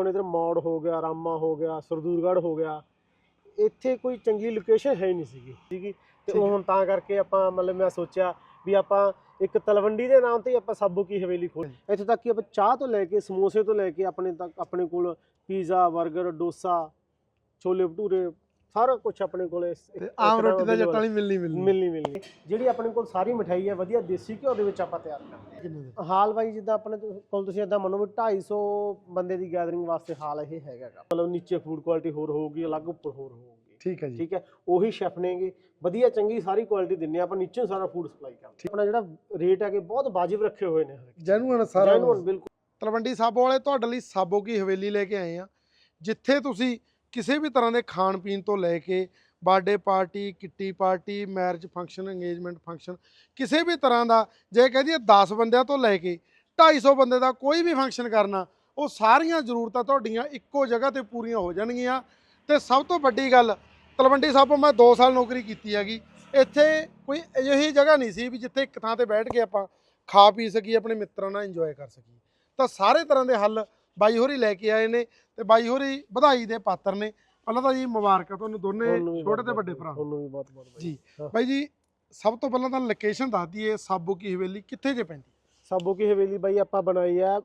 ਹੁਣ ਇਧਰ ਮੌੜ ਹੋ ਗਿਆ ਰਾਮਾ ਹੋ ਗਿਆ ਸਰਦੂਰਗੜ੍ਹ ਹੋ ਗਿਆ। ਇੱਥੇ ਕੋਈ ਚੰਗੀ ਲੋਕੇਸ਼ਨ ਹੈ ਹੀ ਨਹੀਂ ਸੀਗੀ। ਸੀਗੀ ਤੇ ਉਹ। ਹੁਣ ਤਾਂ ਕਰਕੇ ਆਪਾਂ ਮਤਲਬ ਮੈਂ ਸੋਚਿਆ ਵੀ ਆਪਾਂ ਇੱਕ ਤਲਵੰਡੀ ਦੇ ਨਾਮ ਤੇ ਆਪਾਂ ਸਾਬੂ ਕੀ ਹਵੇਲੀ ਖੋਲ ਇੱਥੇ ਤੱਕ ਕਿ ਆਪਾਂ ਚਾਹ ਤੋਂ ਲੈ ਕੇ ਸਮੋਸੇ ਤੋਂ ਲੈ ਕੇ ਆਪਣੇ ਤੱਕ ਆਪਣੇ ਕੋਲ ਪੀਜ਼ਾ 버ਗਰ ਡੋਸਾ ਛੋਲੇ ਭਟੂਰੇ ਸਾਰਾ ਕੁਝ ਆਪਣੇ ਕੋਲ ਇਸ- ਆਮ ਰੋਟੀ ਦਾ ਜੱਟਾਂ ਵਾਲੀ ਮਿਲਣੀ ਮਿਲਣੀ। ਮਿਲਣੀ ਮਿਲਣੀ। ਜਿਹੜੀ ਆਪਣੇ ਕੋਲ ਸਾਰੀ ਮਠਾਈ ਹੈ ਵਧੀਆ ਦੇਸੀ ਘਿਓ ਦੇ ਵਿੱਚ ਆਪਾਂ ਤਿਆਰ ਕਰਦੇ ਹਾਂ। ਹਾਲ ਬਾਈ ਜਿੱਦਾਂ ਆਪਣੇ ਕੋਲ ਤੁਸੀਂ ਇਦਾਂ ਮੰਨੋ ਵੀ 250 ਬੰਦੇ ਦੀ ਗੈਦਰਿੰਗ ਵਾਸਤੇ ਹਾਲ ਇਹ ਹੈਗਾ ਗਾ। ਮਤਲਬ ਨੀਚੇ ਫੂਡ ਕੁਆਲਿਟੀ ਹੋਰ ਹੋਊਗੀ ਅਲੱਗ ਉੱਪਰ ਹੋਰ ਹੋਊਗੀ। ਠੀਕ ਹੈ ਜੀ। ਠੀਕ ਹੈ? ਉਹੀ ਸ਼ੈਫ ਨੇਗੇ। ਵਧੀਆ ਚੰਗੀ ਸਾਰੀ ਕੁਆਲਿਟੀ ਦਿੰਨੇ ਆਪਾਂ ਨੀਚੇ ਸਾਰਾ ਫੂਡ ਸਪਲਾਈ ਕਰਦੇ। ਆਪਣਾ ਜਿਹੜਾ ਰੇਟ ਹੈਗੇ ਬਹੁਤ ਵਾਜਿਬ ਰੱਖੇ ਹੋਏ ਨੇ ਜੈਨੂਅਨ ਸਾਰਾ ਜੈਨੂਅਨ ਬਿਲਕੁਲ। ਤਲਵੰਡੀ ਸਾਬੋ ਵਾਲੇ ਤੁਹਾਡੇ ਲਈ ਸਾਬੋ ਕੀ ਹਵੇਲੀ ਲੈ ਕੇ ਆਏ ਆ। ਜਿੱਥੇ ਤੁਸੀਂ ਕਿਸੇ ਵੀ ਤਰ੍ਹਾਂ ਦੇ ਖਾਣ ਪੀਣ ਤੋਂ ਲੈ ਕੇ birthday party, kitty party marriage function engagement function ਕਿਸੇ ਵੀ ਤਰ੍ਹਾਂ ਦਾ, ਜੇ ਕਹਿ ਦਈਏ 10 ਬੰਦਿਆਂ ਤੋਂ ਲੈ ਕੇ 250 ਬੰਦੇ ਦਾ ਕੋਈ ਵੀ ਫੰਕਸ਼ਨ ਕਰਨਾ, ਉਹ ਸਾਰੀਆਂ ਜ਼ਰੂਰਤਾਂ ਤੁਹਾਡੀਆਂ ਇੱਕੋ ਜਗ੍ਹਾ ਤੇ ਪੂਰੀਆਂ ਹੋ ਜਾਣਗੀਆਂ। ਤੇ ਸਭ ਤੋਂ ਵੱਡੀ ਗੱਲ, ਤਲਵੰਡੀ ਸਾਬੋ ਮੈਂ 2 ਸਾਲ ਨੌਕਰੀ ਕੀਤੀ ਹੈਗੀ। ਇੱਥੇ ਕੋਈ ਅਜਿਹੀ ਜਗ੍ਹਾ ਨਹੀਂ ਸੀ ਵੀ ਜਿੱਥੇ ਇੱਕ ਥਾਂ ਤੇ ਬੈਠ ਕੇ ਆਪਾਂ ਖਾ ਪੀ ਸਕੀਏ, ਆਪਣੇ ਮਿੱਤਰਾਂ ਨਾਲ ਇੰਜੋਏ ਕਰ ਸਕੀਏ। ਤਾਂ ਸਾਰੇ ਤਰ੍ਹਾਂ ਦੇ ਹੱਲ ਬਾਈ ਹੋਰੀ ਲੈ ਕੇ ਆਏ ਨੇ ਤੇ ਬਾਈ ਹੋਰੀ ਵਧਾਈ ਦੇ ਪਾਤਰ ਨੇ। ਪਹਿਲਾਂ ਤਾਂ ਜੀ ਮੁਬਾਰਕਾਂ ਤੁਹਾਨੂੰ ਦੋਨੇ ਛੋਟੇ ਤੇ ਵੱਡੇ ਭਰਾ। ਤੁਹਾਨੂੰ ਵੀ ਬਹੁਤ ਬਹੁਤ ਜੀ। ਬਾਈ ਜੀ ਸਭ ਤੋਂ ਪਹਿਲਾਂ ਤਾਂ ਲੋਕੇਸ਼ਨ ਦੱਸ ਦਈਏ ਸਾਬੋ ਕੀ ਹਵੇਲੀ ਕਿੱਥੇ ਜੇ ਪੈਂਦੀ? ਸਾਬੋ ਕੀ ਹਵੇਲੀ ਬਾਈ ਆਪਾਂ ਬਣਾਈ ਆ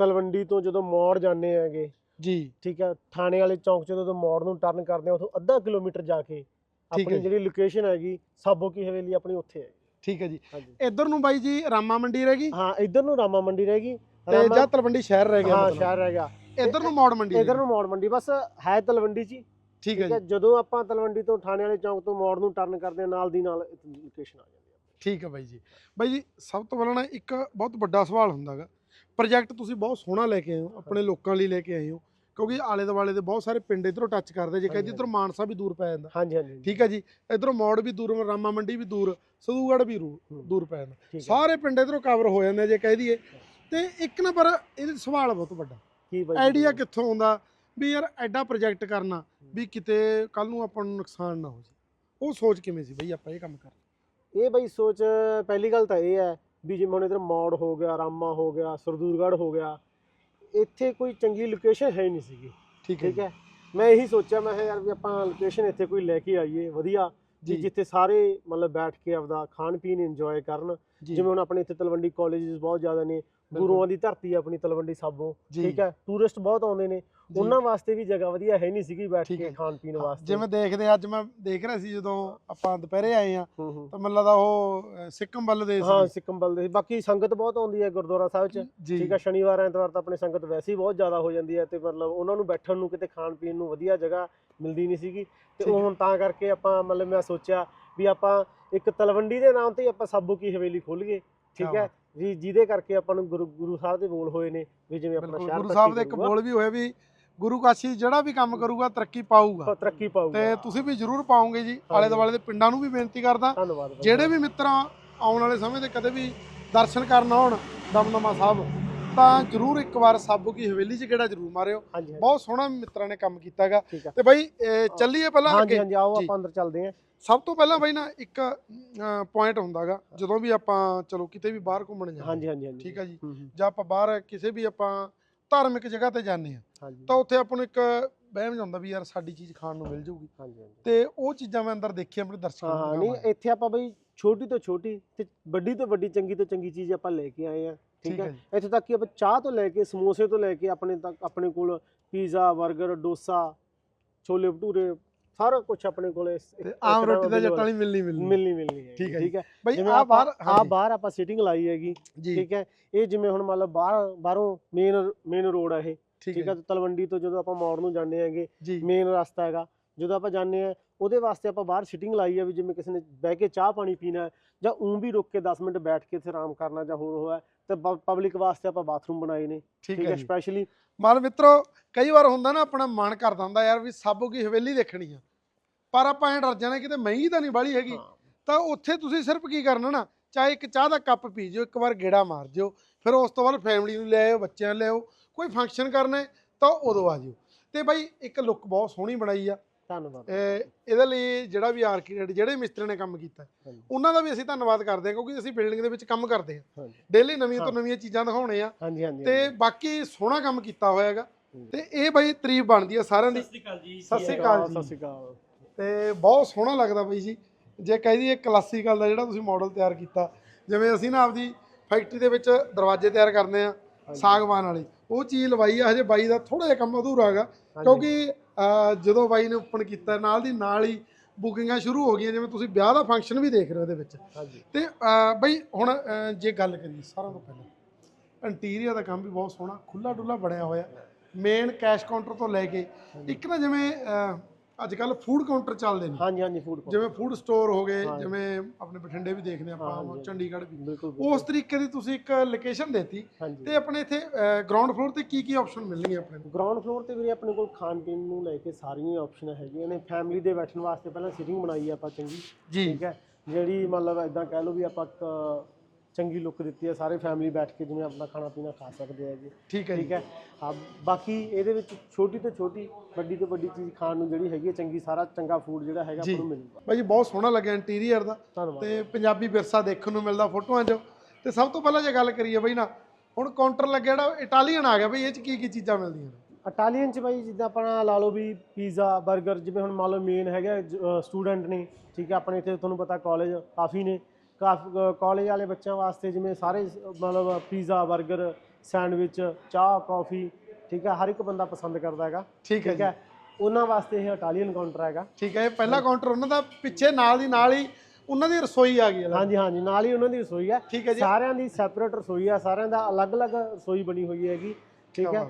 ਤਲਵੰਡੀ ਤੋਂ ਜਦੋਂ ਮੋੜ ਜਾਂਦੇ ਹੈਗੇ। ਜੀ। ਠੀਕ ਹੈ ਥਾਣੇ ਵਾਲੇ ਚੌਂਕ ਚੋਂ ਜਦੋਂ ਮੋੜ ਨੂੰ ਟਰਨ ਕਰਦੇ ਆ ਉਥੋਂ ਅੱਧਾ ਕਿਲੋਮੀਟਰ ਜਾ ਕੇ ਆਪਣੀ। ਜਿਹੜੀ ਲੋਕੇਸ਼ਨ ਹੈਗੀ ਸਾਬੋ ਕੀ ਹਵੇਲੀ ਆਪਣੀ ਉੱਥੇ ਹੈ ਠੀਕ ਹੈ ਜੀ। ਇੱਧਰ ਨੂੰ ਬਾਈ ਜੀ ਰਾਮਾ ਮੰਡੀ ਰਹਿ ਗਈ? ਹਾਂ ਇੱਧਰ ਨੂੰ ਰਾਮਾ ਮੰਡੀ ਰਹੇਗੀ ਤੇ ਜਾਂ ਤਲਵੰਡੀ ਸ਼ਹਿਰ ਰਹਿ ਗਿਆ ਹਾਂ। ਸ਼ਹਿਰ ਰਹਿ ਗਿਆ। ਇੱਧਰ ਨੂੰ ਮੌੜ ਮੰਡੀ ਇਧਰ ਨੂੰ ਮੋੜ ਮੰਡੀ ਬਸ ਹੈ ਤਲਵੰਡੀ ਚ ਠੀਕ ਹੈ ਜੀ। ਜਦੋਂ ਆਪਾਂ ਤਲਵੰਡੀ ਤੋਂ ਥਾਣੇ ਵਾਲੇ ਚੌਂਕ ਤੋਂ ਮੋੜ ਨੂੰ ਟਰਨ ਕਰਦੇ ਆ ਨਾਲ ਦੀ ਨਾਲ ਲੋਕੇਸ਼ਨ ਆ ਜਾਂਦੀ ਹੈ। ਠੀਕ ਹੈ ਬਾਈ ਜੀ। ਬਾਈ ਜੀ ਸਭ ਤੋਂ ਪਹਿਲਾਂ ਇੱਕ ਬਹੁਤ ਵੱਡਾ ਸਵਾਲ ਹੁੰਦਾਗਾ ਪ੍ਰੋਜੈਕਟ ਤੁਸੀਂ ਬਹੁਤ ਸੋਹਣਾ ਲੈ ਕੇ ਆਏ ਹੋ ਆਪਣੇ ਲੋਕਾਂ ਲਈ ਲੈ ਕੇ ਆਏ ਹੋ ਕਿਉਂਕਿ ਆਲੇ ਦੁਆਲੇ ਦੇ ਬਹੁਤ ਸਾਰੇ ਪਿੰਡ ਇਧਰੋਂ ਟੱਚ ਕਰਦੇ ਜੇ ਕਹਿੰਦੇ ਇਧਰੋਂ ਮਾਨਸਾ ਵੀ ਦੂਰ ਪੈ ਜਾਂਦਾ। ਹਾਂਜੀ ਹਾਂਜੀ ਠੀਕ ਹੈ ਜੀ। ਇਧਰੋਂ ਮੌੜ ਵੀ ਦੂਰ ਰਾਮਾ ਮੰਡੀ ਵੀ ਦੂਰ ਸਦੂਗੜ ਵੀ। ਦੂਰ ਪੈ ਜਾਂਦਾ। ਸਾਰੇ ਪਿੰਡ ਇਧਰੋਂ ਕਵਰ ਹੋ ਜਾਂਦੇ ਜੇ ਕਹਿ ਦਈਏ। ਤੇ ਇੱਕ ਨਾ ਪਰ ਇਹਦੇ ਸਵਾਲ ਬਹੁਤ ਵੱਡਾ। ਕੀ ਬਾਈ ਆਈਡੀਆ ਕਿੱਥੋਂ ਆਉਂਦਾ ਵੀ ਯਾਰ ਐਡਾ ਪ੍ਰੋਜੈਕਟ ਕਰਨਾ ਵੀ ਕਿਤੇ ਕੱਲ ਨੂੰ ਆਪਾਂ ਨੂੰ ਨੁਕਸਾਨ ਨਾ ਹੋ ਜੇ। ਉਹ ਸੋਚ ਕਿਵੇਂ ਸੀ ਬਈ ਆਪਾਂ ਇਹ ਕੰਮ ਕਰ ਇਹ ਬਈ ਸੋਚ ਪਹਿਲੀ ਗੱਲ ਤਾਂ ਇਹ ਹੈ ਵੀ ਜਿਵੇਂ ਹੁਣ ਇਧਰ ਮੌੜ ਹੋ ਗਿਆ ਰਾਮਾ ਹੋ ਗਿਆ ਸਰਦੂਰਗੜ੍ਹ ਹੋ ਗਿਆ ਇੱਥੇ ਕੋਈ ਚੰਗੀ ਲੋਕੇਸ਼ਨ ਹੈ ਨਹੀਂ ਸੀਗੀ। ਠੀਕ ਹੈ ਮੈਂ ਇਹੀ ਸੋਚਿਆ ਮੈਂ ਕਿਹਾ ਯਾਰ ਵੀ ਆਪਾਂ ਲੋਕੇਸ਼ਨ ਇੱਥੇ ਕੋਈ ਲੈ ਕੇ ਆਈਏ ਵਧੀਆ। ਜੀ। ਜਿੱਥੇ ਸਾਰੇ ਮਤਲਬ ਬੈਠ ਕੇ ਆਪਦਾ ਖਾਣ ਪੀਣ ਇੰਜੋਏ ਕਰਨ ਜਿਵੇਂ ਹੁਣ ਆਪਣੇ ਇੱਥੇ ਤਲਵੰਡੀ ਕਾਲਜਸ ਬਹੁਤ ਜ਼ਿਆਦਾ ਨੇ ਗੁਰੂਆਂ ਦੀ ਧਰਤੀ ਹੈ ਆਪਣੀ ਤਲਵੰਡੀ ਸਾਬੋ ਠੀਕ ਹੈ? ਟੂਰਿਸਟ ਬਹੁਤ ਆਉਂਦੇ ਨੇ। ਉਹਨਾਂ ਵਾਸਤੇ ਵੀ ਜਗ੍ਹਾ ਵਧੀਆ ਹੈ ਨਹੀਂ ਸੀਗੀ ਬੈਠ ਕੇ ਹੈ। ਖਾਣ ਪੀਣ ਹਾਂ, ਵਾਸਤੇ। ਜਿਵੇਂ ਦੇਖਦੇ ਅੱਜ ਮੈਂ ਦੇਖ ਰਿਹਾ ਸੀ ਜਦੋਂ ਆਪਾਂ ਦੁਪਹਿਰੇ ਆਏ ਆ ਹੂੰ ਹੂੰ। ਤਾਂ ਮੈਨੂੰ ਲੱਗਦਾ ਉਹ ਸਿੱਕਮ ਵੱਲ ਦੇ ਹਾਂ ਸੀ ਸਿੱਕਮ ਬਲ ਦੇ ਬਾਕੀ ਸੰਗਤ ਬਹੁਤ ਆਉਂਦੀ ਹੈ ਗੁਰਦੁਆਰਾ ਸਾਹਿਬ 'ਚ। ਠੀਕ ਹੈ ਸ਼ਨੀਵਾਰ ਐਤਵਾਰ ਤਾਂ ਆਪਣੀ ਸੰਗਤ ਵੈਸੇ ਹੀ ਬਹੁਤ ਜ਼ਿਆਦਾ ਹੋ ਜਾਂਦੀ ਹੈ ਤੇ ਮਤਲਬ ਉਹਨਾਂ ਨੂੰ ਬੈਠਣ ਨੂੰ ਕਿਤੇ ਖਾਣ ਪੀਣ ਨੂੰ ਵਧੀਆ ਜਗ੍ਹਾ ਮਿਲਦੀ ਨਹੀਂ ਸੀਗੀ। ਤੇ ਉਹ ਹੈ। ਹੁਣ ਤਾਂ ਕਰਕੇ ਆਪਾਂ ਮਤਲਬ ਮੈਂ ਸੋਚਿਆ ਵੀ ਆਪਾਂ ਇੱਕ ਤਲਵੰਡੀ ਦੇ ਨਾਮ ਤੇ ਹੀ ਆਪਾਂ ਸਾਬੂ ਕੀ ਹਵੇਲੀ ਖੋਲੀਏ। ਠੀਕ ਹੈ? ਜੀ ਜਿਹਦੇ ਕਰਕੇ ਆਪਾਂ ਨੂੰ ਗੁਰੂ ਗੁਰੂ ਸਾਹਿਬ ਦੇ ਬੋਲ ਹੋਏ ਨੇ ਵੀ ਜਿਵੇਂ ਆਪਣਾ ਬਿਲਕੁਲ ਸ਼ਹਿਰ ਗੁਰੂ ਸਾਹਿਬ ਦਾ ਇੱਕ ਬੋਲ ਵੀ ਹੋਇਆ ਵੀ ਗੁਰੂ ਕਾਸ਼ੀ ਜਿਹੜਾ ਵੀ ਕੰਮ ਕਰੂਗਾ ਤਰੱਕੀ ਪਾਊਗਾ। ਤਰੱਕੀ ਪਾਊਗਾ। ਤੇ ਤੁਸੀਂ ਵੀ ਜ਼ਰੂਰ ਪਾਓਗੇ ਜੀ। ਆਲੇ ਦੁਆਲੇ ਦੇ ਪਿੰਡਾਂ ਨੂੰ ਵੀ ਬੇਨਤੀ ਕਰਦਾ। ਜਿਹੜੇ ਵੀ ਮਿੱਤਰਾਂ ਆਉਣ ਵਾਲੇ ਸਮੇਂ ਤੇ ਕਦੇ ਵੀ ਦਰਸ਼ਨ ਕਰਨ ਆਉਣ ਦਮਦਮਾ ਸਾਹਿਬ ਤਾਂ ਜ਼ਰੂਰ ਇੱਕ ਵਾਰ ਸਾਬੂ ਕੀ ਹਵੇਲੀ 'ਚ ਕਿਹੜਾ ਜ਼ਰੂਰ ਮਾਰਿਓ। ਬਹੁਤ ਸੋਹਣਾ ਮਿੱਤਰਾਂ ਨੇ ਕੰਮ ਕੀਤਾਗਾ। ਤੇ ਬਾਈ ਚੱਲੀਏ ਪਹਿਲਾਂ ਅੱਗੇ। ਹਾਂਜੀ ਆਓ। ਆਪਾਂ ਅੰਦਰ ਚੱਲਦੇ ਹਾਂ ਸਭ ਤੋਂ ਪਹਿਲਾਂ ਬਾਈ ਨਾ ਇੱਕ ਪੁਆਇੰਟ ਹੁੰਦਾਗਾ ਜਦੋਂ ਵੀ ਆਪਾਂ ਚਲੋ ਕਿਤੇ ਵੀ ਬਾਹਰ ਘੁੰਮਣ ਜਾਂਦੇ ਹਾਂਜੀ ਹਾਂਜੀ ਹਾਂਜੀ। ਠੀਕ ਆ ਜੀ? ਜਾਂ ਆਪਾਂ ਬਾਹਰ ਕਿਸੇ ਵੀ ਆਪਾਂ ਧਾਰਮਿਕ ਜਗ੍ਹਾ ਤੇ ਜਾਂਦੇ ਆ ਤਾਂ ਉੱਥੇ ਆਪਾਂ ਨੂੰ ਇੱਕ ਵਹਿਮ ਜਾਂਦਾ ਵੀ ਯਾਰ ਸਾਡੀ ਚੀਜ਼ ਖਾਣ ਨੂੰ ਮਿਲ ਹਾਂਜੀ ਤੇ ਉਹ ਚੀਜ਼ਾਂ ਮੈਂ ਅੰਦਰ ਦੇਖੀ ਆਪਣੇ ਦਰਸ਼ਕਾਂ ਨੂੰ ਹਾਂ ਨਹੀਂ। ਇੱਥੇ ਆਪਾਂ ਬਈ ਛੋਟੀ ਤੋਂ ਛੋਟੀ ਤੇ ਵੱਡੀ ਤੋਂ ਵੱਡੀ ਚੰਗੀ ਤੋਂ ਚੰਗੀ ਚੀਜ਼ ਆਪਾਂ ਲੈ ਕੇ ਆਏ ਆ ਠੀਕ ਹੈ ਇੱਥੇ ਤੱਕ ਕਿ ਆਪਾਂ ਚਾਹ ਤੋਂ ਲੈ ਕੇ ਸਮੋਸੇ ਤੋਂ ਲੈ ਕੇ ਆਪਣੇ ਤੱਕ ਆਪਣੇ ਕੋਲ ਪੀਜ਼ਾ 버ਗਰ ਡੋਸਾ ਛੋਲੇ ਭਟੂਰੇ ਸਾਰਾ ਕੁਝ ਆਪਣੇ ਕੋਲ ਆਮ ਰੋਟੀ ਦਾ ਜੱਟਾਂ ਵਾਲੀ ਮਿਲਣੀ ਮਿਲਣੀ। ਮਿਲਣੀ ਮਿਲਣੀ ਹੈ। ਠੀਕ ਹੈ ਠੀਕ ਹੈ। ਬਾਈ ਆ ਬਾਹਰ ਆ ਬਾਹਰ ਆਪਾਂ ਸਿਟਿੰਗ ਲਾਈ ਹੈਗੀ। ਠੀਕ ਹੈ। ਇਹ ਜਿਵੇਂ ਹੁਣ ਮੰਨ ਲਓ ਬਾਹਰ ਬਾਹਰੋਂ ਮੇਨ ਮੇਨ ਰੋਡ ਹੈ ਇਹ। ਠੀਕ ਹੈ ਤਲਵੰਡੀ ਤੋਂ ਜਦੋਂ ਆਪਾਂ ਮੋੜ ਨੂੰ ਜਾਂਦੇ ਹੈਗੇ ਮੇਨ ਰਸਤਾ ਹੈਗਾ। ਜਦੋਂ ਆਪਾਂ ਜਾਂਦੇ ਆ ਉਹਦੇ ਵਾਸਤੇ ਆਪਾਂ ਬਾਹਰ ਸਿਟਿੰਗ ਲਾਈ ਹੈ ਵੀ ਜਿਵੇਂ ਕਿਸੇ ਨੇ ਬਹਿ ਕੇ ਚਾਹ ਪਾਣੀ ਪੀਣਾ ਜਾਂ ਉਂ ਵੀ ਰੁਕ ਕੇ 10 ਮਿੰਟ ਬੈਠ ਕੇ ਇੱਥੇ ਆਰਾਮ ਕਰਨਾ ਜਾਂ ਹੋਰ ਹੋਇਆ। ਤੇ ਪਬਲਿਕ ਵਾਸਤੇ ਆਪਾਂ ਬਾਥਰੂਮ ਬਣਾਏ ਨੇ। ਠੀਕ ਹੈ ਸਪੈਸ਼ਲੀ ਮਾਲ ਮਿੱਤਰੋ ਕਈ ਵਾਰ ਹੁੰਦਾ ਨਾ ਆਪਣਾ ਮਨ ਕਰਦਾ ਹੁੰਦਾ ਯਾਰ ਵੀ ਸਾਬੋ ਕੀ ਹਵੇਲੀ ਦੇਖਣੀ ਆ। ਪਰ ਆਪਾਂ ਐਂ ਡਰ ਜਾਣਾ ਕਿਤੇ ਮਹੀਂ ਤਾਂ ਨਹੀਂ ਬਾਲੀ ਹੈਗੀ। ਤਾਂ ਉੱਥੇ ਤੁਸੀਂ ਸਿਰਫ ਕੀ ਕਰਨਾ ਨਾ ਚਾਹੇ ਇੱਕ ਚਾਹ ਦਾ ਕੱਪ ਪੀ ਜਿਓ ਇੱਕ ਵਾਰ ਗੇੜਾ ਮਾਰ ਜਿਓ ਫਿਰ ਉਸ ਤੋਂ ਬਾਅਦ ਫੈਮਿਲੀ ਨੂੰ ਲੈ ਆਓ ਬੱਚਿਆਂ ਨੂੰ ਲੈ ਆਓ ਕੋਈ ਫੰਕਸ਼ਨ ਕਰਨਾ ਹੈ ਤਾਂ ਉਦੋਂ ਆ ਜਿਓ। ਤੇ ਬਾਈ ਇੱਕ ਲੁੱਕ ਬਹੁਤ ਸੋਹਣੀ ਬਣਾਈ ਆ। ਧੰਨਵਾਦ। ਇਹ ਇਹਦੇ ਲਈ ਜਿਹੜਾ ਵੀ ਆਰਕੀਟੈਕਟ ਜਿਹੜੇ ਮਿਸਤਰੀ ਨੇ ਕੰਮ ਕੀਤਾ। ਉਹਨਾਂ ਦਾ ਵੀ ਅਸੀਂ ਧੰਨਵਾਦ ਕਰਦੇ ਹਾਂ ਕਿਉਂਕਿ ਅਸੀਂ ਬਿਲਡਿੰਗ ਦੇ ਵਿੱਚ ਕੰਮ ਕਰਦੇ ਹਾਂ। ਹਾਂਜੀ। ਡੇਲੀ ਨਵੀਆਂ ਤੋਂ। ਨਵੀਆਂ ਚੀਜ਼ਾਂ ਦਿਖਾਉਣੇ ਆ। ਹਾਂਜੀ ਹਾਂਜੀ ਤੇ ਬਾਕੀ ਸੋਹਣਾ ਕੰਮ ਕੀਤਾ ਹੋਇਆ ਹੈਗਾ। ਤੇ ਇਹ ਬਾਈ ਤਾਰੀਫ ਬਣਦੀ ਆ ਸਾਰਿਆਂ ਦੀ। ਸਤਿ ਸ਼੍ਰੀ ਅਕਾਲ ਜੀ। ਸਤਿ ਸ਼੍ਰੀ ਅਕਾਲ ਸਤਿ ਜੀ ਸ਼੍ਰੀ ਅਕਾਲ। ਤੇ ਬਹੁਤ ਸੋਹਣਾ ਲੱਗਦਾ ਬਾਈ ਜੀ। ਜੇ ਕਹਿ ਦਈਏ ਕਲਾਸੀਕਲ ਦਾ ਜਿਹੜਾ ਤੁਸੀਂ ਮਾਡਲ ਤਿਆਰ ਕੀਤਾ ਜਿਵੇਂ ਅਸੀਂ ਨਾ ਆਪਦੀ ਫੈਕਟਰੀ ਦੇ ਵਿੱਚ ਦਰਵਾਜ਼ੇ ਤਿਆਰ ਕਰਦੇ ਆ ਸਾਗਵਾਨ ਵਾਲੇ। ਉਹ ਚੀਜ਼ ਲਵਾਈ ਆ ਹਜੇ ਬਾਈ ਦਾ ਥੋੜਾ ਜਿਹਾ ਕੰਮ ਅਧੂਰਾ ਹੈਗਾ। ਕਿਉਂਕਿ ਜਦੋਂ ਬਾਈ ਨੇ ਓਪਨ ਕੀਤਾ ਨਾਲ ਦੀ ਨਾਲ ਹੀ ਬੁਕਿੰਗਾਂ ਸ਼ੁਰੂ ਹੋ ਗਈਆਂ ਜਿਵੇਂ ਤੁਸੀਂ ਵਿਆਹ ਦਾ ਫੰਕਸ਼ਨ ਵੀ ਦੇਖ ਰਹੇ ਹੋ ਇਹਦੇ ਵਿੱਚ। ਤੇ ਬਈ ਹੁਣ ਜੇ ਗੱਲ ਕਰੀਏ ਸਾਰਿਆਂ ਤੋਂ ਪਹਿਲਾਂ ਇੰਟੀਰੀਅਰ ਦਾ ਕੰਮ ਵੀ ਬਹੁਤ ਸੋਹਣਾ ਖੁੱਲਾ ਡੁੱਲਾ ਬਣਿਆ ਹੋਇਆ। ਮੇਨ ਕੈਸ਼ ਕਾਊਂਟਰ ਤੋਂ ਲੈ ਕੇ ਇੱਕ ਨਾ ਜਿਵੇਂ ਅੱਜ ਕੱਲ ਫੂਡ ਕਾਊਂਟਰ ਚੱਲਦੇ ਨੇ। ਹਾਂਜੀ ਹਾਂਜੀ ਫੂਡ ਜਿਵੇਂ ਫੂਡ ਸਟੋਰ ਹੋ ਗਏ। ਜਿਵੇਂ ਆਪਣੇ ਬਠਿੰਡੇ ਵੀ ਦੇਖਦੇ ਆਪਾਂ। ਚੰਡੀਗੜ੍ਹ ਵੀ। ਉਸ ਤਰੀਕੇ ਦੀ ਤੁਸੀਂ ਇੱਕ ਲੋਕੇਸ਼ਨ ਦਿੱਤੀ ਤੇ ਆਪਣੇ ਇੱਥੇ ਗਰਾਊਂਡ ਫਲੋਰ ਤੇ ਕੀ ਕੀ ਆਪਸ਼ਨ ਮਿਲਣਗੇ ਆਪਣੇ ਨੂੰ? ਗਰਾਊਂਡ ਫਲੋਰ ਤੇ ਵੀਰੇ ਆਪਣੇ ਕੋਲ ਖਾਣ ਪੀਣ ਨੂੰ ਲੈ ਕੇ ਸਾਰੀਆਂ ਆਪਸ਼ਨਾਂ ਹੈਗੀਆਂ ਨੇ। ਫੈਮਿਲੀ ਦੇ ਬੈਠਣ ਵਾਸਤੇ ਪਹਿਲਾਂ ਸਿਟਿੰਗ ਬਣਾਈ ਆਪਾਂ ਚੰਗੀ। ਠੀਕ ਹੈ। ਜਿਹੜੀ ਮਤਲਬ ਇਦਾਂ ਕਹਿ ਲਓ ਵੀ ਆਪਾਂ ਚੰਗੀ ਲੁੱਕ ਦਿੱਤੀ ਹੈ ਸਾਰੇ ਫੈਮਿਲੀ ਬੈਠ ਕੇ ਜਿਵੇਂ ਆਪਣਾ ਖਾਣਾ ਪੀਣਾ ਖਾ ਸਕਦੇ ਆ ਜੀ ਠੀਕ ਹੈ ਠੀਕ ਹੈ? ਹਾਂ ਬਾਕੀ ਇਹਦੇ ਵਿੱਚ ਛੋਟੀ ਤੋਂ ਛੋਟੀ ਵੱਡੀ ਤੋਂ ਵੱਡੀ ਚੀਜ਼ ਖਾਣ ਨੂੰ ਜਿਹੜੀ ਹੈਗੀ ਹੈ ਚੰਗੀ ਸਾਰਾ ਚੰਗਾ ਫੂਡ ਜਿਹੜਾ ਹੈਗਾ ਆਪਾਂ ਨੂੰ ਮਿਲੂਗਾ। ਬਾਈ ਜੀ ਬਹੁਤ ਸੋਹਣਾ ਲੱਗਿਆ ਇੰਟੀਰੀਅਰ ਦਾ। ਤੇ ਪੰਜਾਬੀ ਵਿਰਸਾ ਦੇਖਣ ਨੂੰ ਮਿਲਦਾ ਫੋਟੋਆਂ 'ਚ। ਤੇ ਸਭ ਤੋਂ ਪਹਿਲਾਂ ਜੇ ਗੱਲ ਕਰੀਏ ਬਈ ਨਾ ਹੁਣ ਕਾਊਂਟਰ ਲੱਗਿਆ ਜਿਹੜਾ ਇਟਾਲੀਅਨ ਆ ਗਿਆ ਬਈ ਇਹ 'ਚ ਕੀ ਕੀ ਚੀਜ਼ਾਂ ਮਿਲਦੀਆਂ ਨੇ? ਇਟਾਲੀਅਨ ਚ ਬਾਈ ਜਿੱਦਾਂ ਆਪਣਾ ਲਾ ਲਓ ਵੀ ਪੀਜ਼ਾ 버ਗਰ ਜਿਵੇਂ ਹੁਣ ਮੰਨ ਲਓ ਮੇਨ ਹੈਗਾ ਸਟੂਡੈਂਟ ਨੇ ਠੀਕ ਹੈ ਆਪਣੇ ਇੱਥੇ ਤੁਹਾਨੂੰ ਪਤਾ ਕਾਲਜ ਕਾਫੀ ਨੇ। ਕਾਲਜ ਵਾਲੇ ਬੱਚਿਆਂ ਵਾਸਤੇ ਜਿਵੇਂ ਸਾਰੇ ਮਤਲਬ ਪੀਜ਼ਾ 버ਗਰ ਸੈਂਡਵਿਚ ਚਾਹ ਕਾਫੀ ਠੀਕ ਹੈ ਹਰ ਇੱਕ ਬੰਦਾ ਪਸੰਦ ਕਰਦਾ ਹੈਗਾ। ਠੀਕ ਹੈ ਉਹਨਾਂ ਵਾਸਤੇ ਇਹ ਇਟਾਲੀਅਨ ਕਾਊਂਟਰ ਹੈਗਾ। ਠੀਕ ਹੈ ਇਹ ਪਹਿਲਾ ਕਾਊਂਟਰ ਉਹਨਾਂ ਦਾ ਪਿੱਛੇ ਨਾਲ ਦੀ ਨਾਲ ਹੀ ਉਹਨਾਂ ਦੀ ਰਸੋਈ ਆ ਗਈ ਹਾਂਜੀ ਹਾਂਜੀ ਨਾਲ ਹੀ ਉਹਨਾਂ ਦੀ ਰਸੋਈ ਹੈ। ਠੀਕ ਹੈ ਜੀ। ਸਾਰਿਆਂ ਦੀ ਸੈਪਰੇਟ ਰਸੋਈ ਆ ਸਾਰਿਆਂ ਦਾ ਅਲੱਗ-ਅਲੱਗ ਰਸੋਈ ਬਣੀ ਹੋਈ ਹੈਗੀ। ਠੀਕ ਹੈ?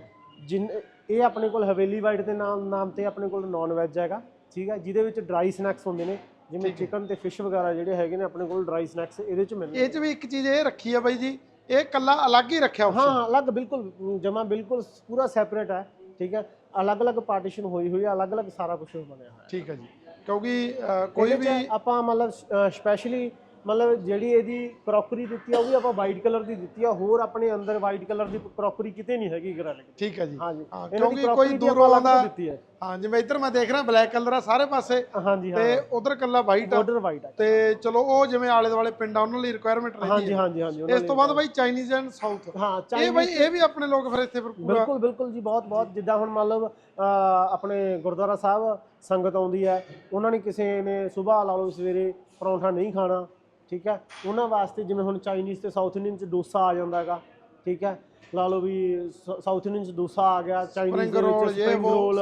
ਜਿਨ ਇਹ ਆਪਣੇ ਕੋਲ ਹਵੇਲੀ ਵਾਈਟ ਦੇ ਨਾਮ ਨਾਮ ਤੇ ਆਪਣੇ ਕੋਲ ਨਾਨ ਵੈਜ ਹੈਗਾ। ਠੀਕ ਹੈ? ਜਿਹਦੇ ਵਿੱਚ ਡਰਾਈ ਸਨੈਕਸ ਹੁੰਦੇ ਨੇ। ਜਿਵੇਂ ਚਿਕਨ ਤੇ ਫਿਸ਼ ਵਗੈਰਾ ਜਿਹੜੇ ਹੈਗੇ ਨੇ ਆਪਣੇ ਕੋਲ ਡਰਾਈ ਸਨੈਕਸ ਇਹਦੇ ਚ ਮਿਲਣਗੇ ਇਹ 'ਚ ਵੀ ਇੱਕ ਚੀਜ਼ ਇਹ ਰੱਖੀ ਆ ਬਾਈ ਜੀ ਇਹ ਕੱਲਾ ਅਲੱਗ ਹੀ ਰੱਖਿਆ ਹਾਂ। ਹਾਂ ਅਲੱਗ ਬਿਲਕੁਲ ਜਮਾ ਬਿਲਕੁਲ ਪੂਰਾ ਸੈਪਰੇਟ ਹੈ ਠੀਕ ਹੈ। ਅਲੱਗ-ਅਲੱਗ ਪਾਰਟੀਸ਼ਨ ਹੋਈ ਹੋਈ ਹੈ ਅਲੱਗ-ਅਲੱਗ ਸਾਰਾ ਕੁਝ ਬਣਿਆ ਹੋਇਆ। ਹੈ ਠੀਕ ਹੈ ਜੀ। ਕਿਉਂਕਿ ਕੋਈ ਵੀ ਆਪਾਂ ਮਤਲਬ ਸਪੈਸ਼ਲੀ ਮਤਲਬ ਜਿਹੜੀ ਇਹਦੀ ਕਰੋਕਰੀ ਦਿੱਤੀ ਆ ਉਹ ਵੀ ਆਪਾਂ ਵਾਈਟ ਕਲਰ ਦੀ ਦਿੱਤੀ ਆ ਹੋਰ ਆਪਣੇ ਅੰਦਰ ਵਾਈਟ ਕਲਰ ਦੀ ਕਰੋਕਰੀ ਕਿਤੇ ਨਹੀਂ ਹੈਗੀ ਗ੍ਰੈਲ ਠੀਕ ਹੈ ਜੀ। ਹਾਂਜੀ। ਹਾਂ, ਇਹਨਾਂ ਦੀ ਕਿਉਂਕਿ crockery ਕੋਈ ਦੀ ਆਪਾਂ ਦੂਰੋਂ ਅਲੱਗ ਤੋਂ ਆਉਂਦਾ ਦਿੱਤੀ ਹੈ ਹਾਂ ਜਿਵੇਂ ਇੱਧਰ ਮੈਂ ਦੇਖ ਰਿਹਾ ਬਲੈਕ ਕਲਰ ਆ ਸਾਰੇ ਪਾਸੇ। ਹਾਂਜੀ ਹਾਂ। ਤੇ ਉਧਰ ਕੱਲਾ ਵਾਈਟ ਆ। ਬਾਰਡਰ ਵਾਈਟ ਹੈ ਤੇ ਚਲੋ ਉਹ ਜਿਵੇਂ ਆਲੇ ਦੁਆਲੇ ਪਿੰਡ ਆ ਉਹਨਾਂ ਲਈ ਰਿਕੁਆਇਰਮੈਂਟ ਰਹਿੰਦੀ ਹਾਂਜੀ ਹੈ ਹਾਂਜੀ ਹਾਂਜੀ ਉਹਨਾਂ ਇਸ ਤੋਂ ਬਾਅਦ ਬਾਈ ਚਾਈਨੀਜ਼ ਐਂਡ ਸਾਊਥ ਹਾਂ ਇਹ ਚਾਈਨੀਜ਼ ਬਾਈ ਇਹ ਵੀ ਆਪਣੇ ਲੋਕ ਫਿਰ ਇੱਥੇ ਫਿਰ ਪੂਰਾ ਬਿਲਕੁਲ ਬਿਲਕੁਲ ਜੀ ਬਹੁਤ ਬਹੁਤ। ਜਿੱਦਾਂ ਹੁਣ ਮੰਨ ਲਓ ਅਹ, ਆਪਣੇ ਗੁਰਦੁਆਰਾ ਸਾਹਿਬ ਸੰਗਤ ਆਉਂਦੀ ਹੈ ਉਹਨਾਂ ਨੇ ਕਿਸੇ ਨੇ ਸਵੇਰ ਲਾ ਲਓ ਸਵੇਰੇ ਪਰੌਂਠਾ ਨਹੀਂ ਖਾਣਾ। ਠੀਕ ਹੈ? ਉਹਨਾਂ ਵਾਸਤੇ ਜਿਵੇਂ ਹੁਣ ਚਾਈਨੀਜ਼ ਤੇ ਸਾਊਥ ਇੰਡੀਅਨ ਚ ਡੋਸਾ ਆ ਜਾਂਦਾ ਹੈਗਾ ਠੀਕ ਹੈ? ਲਾ ਲਓ ਵੀ ਸਾਊਥ ਇੰਡੀਅਨ ਚ ਡੋਸਾ ਆ ਗਿਆ ਚਾਈਨੀਜ਼ ਦੇ ਵਿੱਚ ਸਪਰਿੰਗ ਰੋਲ।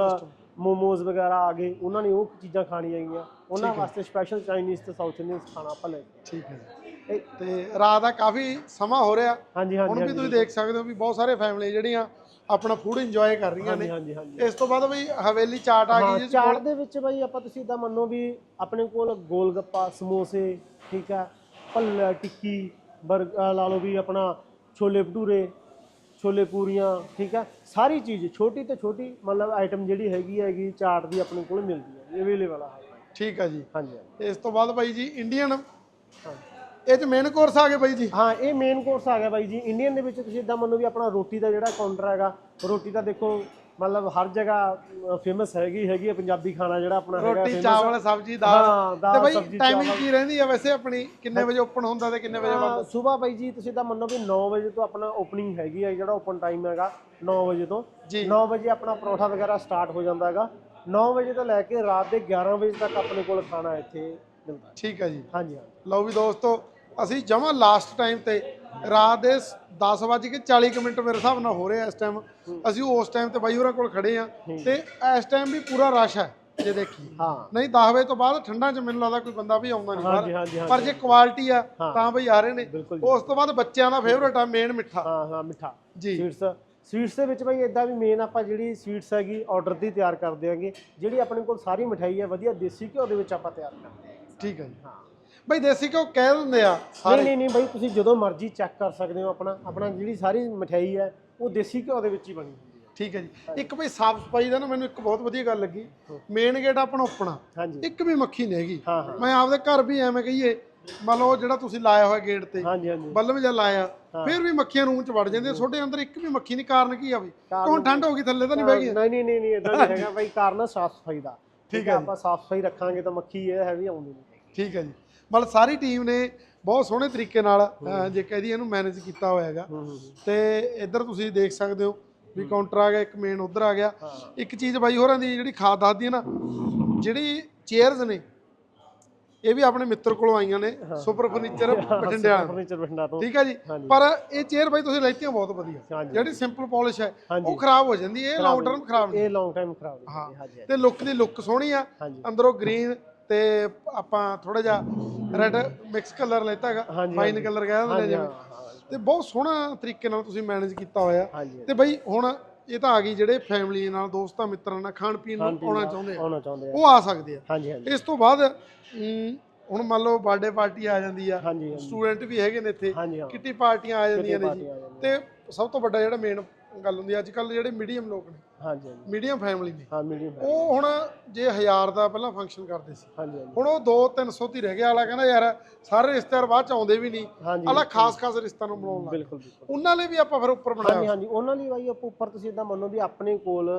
ਮੋਮੋਜ਼ ਵਗੈਰਾ ਆ ਗਏ ਉਹਨਾਂ ਨੇ ਉਹ ਚੀਜ਼ਾਂ ਖਾਣੀਆਂ ਹੈਗੀਆਂ। ਉਹਨਾਂ ਵਾਸਤੇ ਸਪੈਸ਼ਲ ਚਾਈਨੀਜ਼ ਤੇ ਸਾਊਥ ਇੰਡੀਅਨ ਖਾਣਾ ਆਪਾਂ ਲੈ ਠੀਕ ਹੈ ਤੇ ਰਾਤ ਦਾ ਕਾਫੀ ਸਮਾਂ ਹੋ ਰਿਹਾ। ਹਾਂਜੀ ਹੁਣ ਹਾਂਜੀ ਵੀ ਹਾਂਜੀ। ਤੁਸੀਂ ਦੇਖ ਸਕਦੇ ਹੋ ਵੀ ਬਹੁਤ ਸਾਰੇ ਫੈਮਿਲੀ ਜਿਹੜੀਆਂ ਆਪਣਾ ਫੂਡ ਇੰਜੋਏ ਕਰ ਰਹੀਆਂ ਹਾਂਜੀ ਨੇ। ਹਾਂਜੀ ਹਾਂਜੀ ਇਸ ਤੋਂ ਬਾਅਦ ਬਈ ਹਵੇਲੀ ਚਾਟ ਆ ਹਾਂ ਗਈ ਜੀ ਚਾਟ ਦੇ ਵਿੱਚ ਬਾਈ ਆਪਾਂ ਤੁਸੀਂ ਇਦਾਂ ਮੰਨੋ ਵੀ ਆਪਣੇ ਕੋਲ ਗੋਲ ਗੱਪਾ ਸਮੋਸੇ ਠੀਕ ਹੈ ਭੱਲਾ ਟਿੱਕੀ ਬਰ ਅਹ ਲਾ ਲਓ ਵੀ ਆਪਣਾ ਛੋਲੇ ਭਟੂਰੇ ਛੋਲੇ ਪੂਰੀਆਂ ਠੀਕ ਹੈ ਸਾਰੀ ਚੀਜ਼ ਛੋਟੀ ਤੋਂ ਛੋਟੀ ਮਤਲਬ ਆਈਟਮ ਜਿਹੜੀ ਹੈਗੀ ਹੈਗੀ ਚਾਟ ਦੀ ਆਪਣੇ ਕੋਲ ਮਿਲਦੀ ਹੈ ਅਵੇਲੇਬਲ ਆ। ਠੀਕ ਹੈ ਜੀ। ਹਾਂਜੀ ਹਾਂਜੀ। ਇਸ ਤੋਂ ਬਾਅਦ ਬਾਈ ਜੀ ਇੰਡੀਅਨ ਹਾਂ। ਇਹ ਚ ਮੇਨ ਕੋਰਸ ਆ ਗਏ ਬਾਈ ਜੀ। ਹਾਂ ਇਹ ਮੇਨ ਕੋਰਸ ਆ ਗਿਆ ਬਾਈ ਜੀ। ਇੰਡੀਅਨ ਦੇ ਵਿੱਚ ਤੁਸੀਂ ਇਦਾਂ ਮੰਨੋ ਵੀ ਆਪਣਾ ਰੋਟੀ ਦਾ ਜਿਹੜਾ ਕਾਊਂਟਰ ਹੈਗਾ ਰੋਟੀ ਤਾਂ ਦੇਖੋ ਮਤਲਬ ਹਰ ਜਗ੍ਹਾ ਫੇਮਸ ਹੈਗੀ ਹੈਗੀ ਹੈ ਪੰਜਾਬੀ ਖਾਣਾ ਜਿਹੜਾ ਆਪਣਾ ਹੈਗਾ ਰੋਟੀ। ਚਾਵਲ ਸਬਜ਼ੀ ਹਾਂ, ਦਾਲ ਤੇ ਬਾਈ ਟਾਈਮਿੰਗ। ਕੀ ਰਹਿੰਦੀ ਆ ਵੈਸੇ ਆਪਣੀ? ਕਿੰਨੇ ਵਜੇ ਓਪਨ ਹੁੰਦਾ ਤੇ ਕਿੰਨੇ ਵਜੇ ਬੰਦ? ਸਵੇਰ ਬਾਈ ਜੀ ਤੁਸੀਂ ਤਾਂ ਮੰਨੋ ਵੀ 9 ਵਜੇ ਤੋਂ ਆਪਣਾ ਓਪਨਿੰਗ ਹੈਗੀ ਹੈ ਜਿਹੜਾ ਓਪਨ ਟਾਈਮ ਹੈਗਾ 9 ਵਜੇ ਤੋਂ। ਜੀ। 9 ਵਜੇ ਆਪਣਾ ਪਰੌਠਾ ਵਗੈਰਾ ਸਟਾਰਟ ਹੋ ਜਾਂਦਾ ਹੈਗਾ। 9 ਵਜੇ ਤੋਂ ਲੈ ਕੇ ਰਾਤ ਦੇ 11 ਵਜੇ ਤੱਕ ਆਪਣੇ ਕੋਲ ਖਾਣਾ ਇੱਥੇ ਮਿਲਦਾ। ਹੈ। ਠੀਕ ਹੈ ਜੀ। ਹਾਂਜੀ। ਲਓ ਵੀ ਦੋਸਤੋ ਅਸੀਂ ਜਮਾ ਲਾਸਟ ਟਾਈਮ ਤੇ ਰਾਤ ਦੇ 10 ਵਜੇ ਕੇ 40 ਕੁ ਮਿੰਟ ਮੇਰੇ ਹਿਸਾਬ ਨਾਲ ਹੋ ਰਿਹਾ ਇਸ ਟਾਈਮ ਅਸੀਂ ਉਸ ਟਾਈਮ ਤੇ ਬਾਈ ਹੋਰਾਂ ਕੋਲ ਖੜੇ ਆ ਤੇ ਇਸ ਟਾਈਮ ਵੀ ਪੂਰਾ ਰਸ਼ ਹੈ ਜੇ ਦੇਖੀ ਹਾਂ। ਨਹੀਂ 10 ਵਜੇ ਤੋਂ ਬਾਅਦ ਠੰਡਾ ਚ ਮੈਨੂੰ ਲੱਗਦਾ ਕੋਈ ਬੰਦਾ ਵੀ ਆਉਂਦਾ ਨਹੀਂ ਪਰ ਜੇ ਕੁਆਲਿਟੀ ਆ। ਤਾਂ ਬਈ ਆ ਰਹੇ ਨੇ। ਉਸ ਤੋਂ ਬਾਅਦ ਬੱਚਿਆਂ ਦਾ ਫੇਵਰਟ ਆ ਮੇਨ ਮਿੱਠਾ। ਹਾਂ ਹਾਂ ਮਿੱਠਾ। ਜੀ। ਸਵੀਟਸ ਸਵੀਟਸ ਦੇ ਵਿੱਚ ਬਾਈ ਇਦਾਂ ਵੀ ਮੇਨ ਆਪਾਂ ਜਿਹੜੀ ਸਵੀਟਸ ਹੈਗੀ ਆਰਡਰ ਦੀ ਤਿਆਰ ਕਰ ਦਿਆਂਗੇ ਜਿਹੜੀ ਆਪਣੇ ਕੋਲ ਸਾਰੀ ਮਠਾਈ ਹੈ ਵਧੀਆ ਦੇਸੀ ਘਿਓ ਦੇ ਵਿੱਚ ਆਪਾਂ ਤਿਆਰ ਕਰਦੇ ਹਾਂ ਠੀਕ ਹੈ ਜੀ। ਹਾਂ। ਬਈ ਦੇਸੀ ਘਿਓ ਕਹਿ ਦਿੰਦੇ ਆ ਨਹੀਂ ਨਹੀਂ ਨਹੀਂ ਬਾਈ ਤੁਸੀਂ ਜਦੋਂ ਮਰਜ਼ੀ ਚੈੱਕ ਕਰ ਸਕਦੇ ਹੋ ਆਪਣਾ ਆਪਣਾ ਜਿਹੜੀ ਸਾਰੀ ਮਠਿਆਈ ਹੈ ਉਹ ਦੇਸੀ ਘਿਓ ਦੇ ਵਿੱਚ ਹੀ ਬਣੀ ਹੁੰਦੀ ਹੈ। ਠੀਕ ਹੈ ਜੀ। ਇੱਕ ਬਈ ਸਾਫ਼ ਸਫ਼ਾਈ ਦਾ ਨਾ ਮੈਨੂੰ ਇੱਕ ਬਹੁਤ ਵਧੀਆ ਗੱਲ ਲੱਗੀ। ਮੇਨ ਗੇਟ ਆਪਣਾ ਆਪਣਾ ਹਾਂਜੀ। ਇੱਕ ਵੀ ਮੱਖੀ ਨਹੀਂ ਹੈਗੀ। ਮੈਂ ਆਪਦੇ ਘਰ ਵੀ ਐਵੇਂ ਕਹੀਏ ਮੰਨ ਲਓ ਜਿਹੜਾ ਤੁਸੀਂ ਲਾਇਆ ਹੋਇਆ ਗੇਟ ਤੇ ਬੱਲਬ ਜਿਹਾ ਲਾਇਆ ਫਿਰ ਵੀ ਮੱਖੀਆਂ ਰੂਮ ਚ ਵੜ ਜਾਂਦੀਆਂ ਤੁਹਾਡੇ ਅੰਦਰ ਇੱਕ ਵੀ ਮੱਖੀ ਨਹੀਂ ਕਾਰਨ ਕੀ ਆ ਬਈ? ਹੁਣ ਠੰਡ ਹੋ ਗਈ ਥੱਲੇ ਤਾਂ ਨਹੀਂ ਬਹਿ ਗਈ? ਨਹੀਂ ਨਹੀਂ ਨਹੀਂ ਨਹੀਂ ਇਦਾਂ ਨਹੀਂ ਹੈਗਾ ਬਾਈ ਕਾਰਨ ਸਾਫ਼ ਸਫ਼ਾਈ ਦਾ। ਠੀਕ ਹੈ ਜੀ। ਆਪਾਂ ਸਾਫ਼ ਸਫ਼ਾਈ ਰੱਖਾਂਗੇ ਤਾਂ ਮੱਖੀ ਇਹ ਹੈ ਵੀ ਆਉਂਦੀ ਨਹੀਂ ਠੀਕ ਹੈ ਜੀ। ਮਤਲਬ ਸਾਰੀ ਟੀਮ ਨੇ ਬਹੁਤ ਸੋਹਣੇ ਤਰੀਕੇ ਨਾਲ ਜੇ ਕਹਦੀ ਇਹਨੂੰ ਮੈਨੇਜ ਕੀਤਾ ਹੋਇਆ ਹੈਗਾ। ਤੇ ਇੱਧਰ ਤੁਸੀਂ ਦੇਖ ਸਕਦੇ ਹੋ ਵੀ ਕਾਊਂਟਰ ਆ ਗਿਆ ਇੱਕ ਮੇਨ ਉਧਰ ਆ ਗਿਆ। ਇੱਕ ਚੀਜ਼ ਬਾਈ ਹੋਰਾਂ ਦੀ ਜਿਹੜੀ ਖਾਦ ਦੱਸਦੀ ਹੈ ਨਾ ਜਿਹੜੀ ਚੇਅਰਸ ਨੇ ਇਹ ਵੀ ਆਪਣੇ ਮਿੱਤਰ ਕੋਲੋਂ ਆਈਆਂ ਨੇ ਸੁਪਰ ਫਰਨੀਚਰ ਬਠਿੰਡੇ ਵਾਲਾ ਫਰਨੀਚਰ ਬਠਿੰਡਾ ਤੋਂ। ਠੀਕ ਹੈ ਜੀ। ਪਰ ਇਹ ਚੇਅਰ ਬਾਈ ਤੁਸੀਂ ਲੈਤੀਆਂ ਬਹੁਤ ਵਧੀਆ। ਜਿਹੜੀ ਸਿੰਪਲ ਪਾਲਿਸ਼ ਹੈ। ਉਹ ਖਰਾਬ ਹੋ ਜਾਂਦੀ ਇਹ ਲੌਂਗ ਟਰਮ ਖਰਾਬ ਨਹੀਂ। ਇਹ ਲੌਂਗ ਟਾਈਮ ਖਰਾਬ ਨਹੀਂ ਤੇ ਲੁੱਕ ਦੀ ਲੁੱਕ ਸੋਹਣੀ ਆ ਅੰਦਰੋਂ ਗ੍ਰੀਨ ਤੇ ਆਪਾਂ ਥੋੜਾ ਜਿਹਾ ਰੈੱਡ ਮਿਕਸ ਕਲਰ ਲੈਤਾ ਹੈਗਾ ਹਾਂਜੀ, ਫਾਈਨ। ਕਲਰ ਕਹਿੰਦੇ ਨੇ ਹਾਂਜੀ ਜਿਵੇਂ। ਤੇ ਬਹੁਤ ਸੋਹਣਾ ਤਰੀਕੇ ਨਾਲ ਤੁਸੀਂ ਮੈਨੇਜ ਕੀਤਾ ਹੋਇਆ। ਤੇ ਬਈ ਹੁਣ ਇਹ ਤਾਂ ਆ ਗਈ ਜਿਹੜੇ ਫੈਮਿਲੀ ਨਾਲ ਦੋਸਤਾਂ ਮਿੱਤਰਾਂ ਨਾਲ ਖਾਣ ਪੀਣ ਨੂੰ ਆਉਣਾ ਚਾਹੁੰਦੇ ਆ। ਉਹ ਆ ਸਕਦੇ ਆ। ਇਸ ਤੋਂ ਬਾਅਦ ਹੁਣ ਮੰਨ ਲਓ ਬਰਥਡੇ ਪਾਰਟੀ ਆ ਜਾਂਦੀ ਆ। ਸਟੂਡੈਂਟ ਵੀ ਹੈਗੇ ਨੇ ਇੱਥੇ। ਕਿੱਟੀ ਪਾਰਟੀਆਂ ਆ ਜਾਂਦੀਆਂ ਨੇ ਜੀ। ਤੇ ਸਭ ਤੋਂ ਵੱਡਾ ਜਿਹੜਾ ਮੇਨ ਗੱਲ ਹੁੰਦੀ ਅੱਜ ਕੱਲ ਜਿਹੜੇ ਮੀਡੀਅਮ ਲੋਕ ਨੇ ਹਾਂਜੀ ਹਾਂਜੀ। ਮੀਡੀਅਮ ਫੈਮਿਲੀ ਨੇ ਹਾਂ ਮੀਡੀਅਮ ਉਹ ਹੁਣ ਜੇ 1000 ਦਾ ਪਹਿਲਾਂ ਫੰਕਸ਼ਨ ਕਰਦੇ ਸੀ ਹਾਂਜੀ ਹਾਂਜੀ। ਹੁਣ ਉਹ 2 300 ਤੇ ਰਹਿ ਗਿਆ ਆਲਾ ਕਹਿੰਦਾ ਯਾਰ ਸਾਰੇ ਰਿਸ਼ਤੇਦਾਰ ਬਾਅਦ ਚ ਆਉਂਦੇ ਵੀ ਨਹੀਂ ਹਾਂਜੀ ਆਲਾ ਖਾਸ ਖਾਸ ਰਿਸ਼ਤਾ ਨੂੰ ਬਣਾਉਣ ਲੱਗ ਬਿਲਕੁਲ ਬਿਲਕੁਲ। ਉਹਨਾਂ ਲਈ ਵੀ ਆਪਾਂ ਫਿਰ ਉੱਪਰ ਹਾਂਜੀ ਬਣਾਇਆ ਹਾਂਜੀ ਉਹਨਾਂ ਲਈ ਬਾਈ ਆਪਾਂ ਉੱਪਰ ਤੁਸੀਂ ਇਦਾਂ ਮੰਨੋ ਵੀ ਆਪਣੇ ਕੋਲ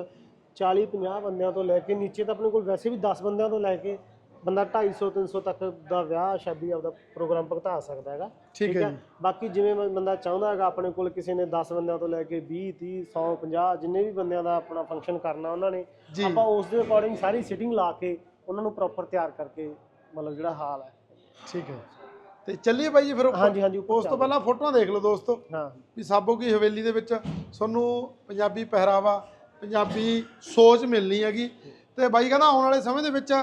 40 50 ਬੰਦਿਆਂ ਤੋਂ ਲੈ ਕੇ ਨੀਚੇ ਤਾਂ ਆਪਣੇ ਕੋਲ ਵੈਸੇ ਵੀ 10 ਬੰਦਿਆਂ ਤੋਂ ਲੈ ਕੇ ਬੰਦਾ 250 300 ਤੱਕ ਦਾ ਵਿਆਹ ਸ਼ਾਦੀ ਆਪਦਾ ਪ੍ਰੋਗਰਾਮ ਭੁਗਤਾ ਸਕਦਾ ਹੈਗਾ। ਠੀਕ ਹੈ ਬਾਕੀ ਜਿਵੇਂ ਬੰਦਾ ਚਾਹੁੰਦਾ ਹੈਗਾ ਆਪਣੇ ਕੋਲ ਕਿਸੇ ਨੇ 10 ਬੰਦਿਆਂ ਤੋਂ ਲੈ ਕੇ 20 30 100 50 ਜਿੰਨੇ ਵੀ ਬੰਦਿਆਂ ਦਾ ਆਪਣਾ ਫੰਕਸ਼ਨ ਕਰਨਾ ਉਹਨਾਂ ਨੇ ਆਪਾਂ ਉਸ ਦੇ ਅਕੋਰਡਿੰਗ ਸਾਰੀ ਸਿਟਿੰਗ ਲਾ ਕੇ ਉਹਨਾਂ ਨੂੰ ਪ੍ਰੋਪਰ ਤਿਆਰ ਕਰਕੇ ਮਤਲਬ ਜਿਹੜਾ ਹਾਲ ਹੈ। ਠੀਕ ਹੈ। ਤੇ ਚੱਲੀਏ ਬਾਈ ਜੀ ਫਿਰ ਹਾਂਜੀ ਹਾਂਜੀ ਉਸ ਤੋਂ ਪਹਿਲਾਂ ਫੋਟੋਆਂ ਦੇਖ ਲਓ ਦੋਸਤੋ। ਹਾਂ। ਵੀ ਸਾਬੋ ਕੀ ਹਵੇਲੀ ਦੇ ਵਿੱਚ ਤੁਹਾਨੂੰ ਪੰਜਾਬੀ ਪਹਿਰਾਵਾ ਪੰਜਾਬੀ ਸੋਚ ਮਿਲਣੀ ਹੈਗੀ। ਤੇ ਬਾਈ ਕਹਿੰਦਾ ਆਉਣ ਵਾਲੇ ਸਮੇਂ ਦੇ ਵਿੱਚ